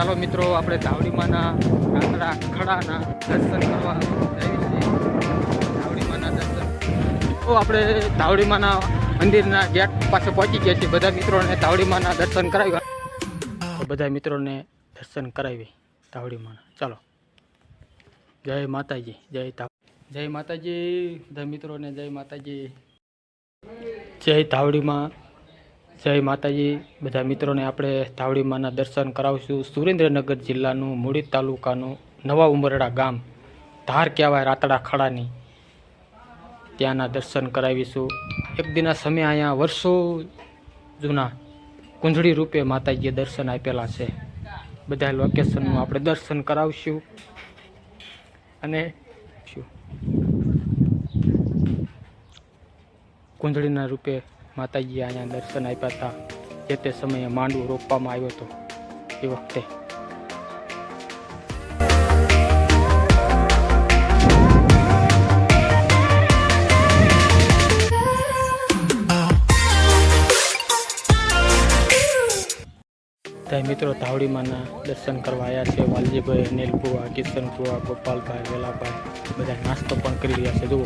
ચાલો મિત્રો, આપણે ધાવડીમાના કાંકરા ખડાના દર્શન કરવા જઈએ છીએ. ધાવડીમાના દર્શન. તો આપણે ધાવડીમાના મંદિરના ગેટ પાસે પહોંચી ગયા છીએ. બધા મિત્રોને ધાવડીમાના દર્શન કરાવ્યા. બધા મિત્રોને દર્શન કરાવી ધાવડીમાના. ચાલો. જય માતાજી, જય તા જય માતાજી. બધા મિત્રોને જય માતાજી. જય ધાવડીમાં જય માતાજી. બધા મિત્રોને આપણે ધાવડીમાના દર્શન કરાવશું. સુરેન્દ્રનગર જિલ્લાનું મૂળી તાલુકાનું નવા ઉમરડા ગામ ધાર કહેવાય રાતડા ખડાની. ત્યાંના દર્શન કરાવીશું. એક દિના સમય અહીંયા વર્ષો જૂના કુંજળી રૂપે માતાજીએ દર્શન આપેલા છે. બધા લોકેશનનું આપણે દર્શન કરાવશું. અને કુંજળીના રૂપે માતાજીએ અહીંયા દર્શન આપ્યા હતા. જે તે સમયે માંડવું રોપવામાં આવ્યો હતો. એ વખતે. ત્યાં મિત્રો ધાવડીમાંના દર્શન કરવા આવ્યા છે. વાલજીભાઈ અનિલ બુવા કિશન ગોપાલભાઈ, વેલાભાઈ. બધા નાસ્તો પણ કરી રહ્યા છે. જુઓ.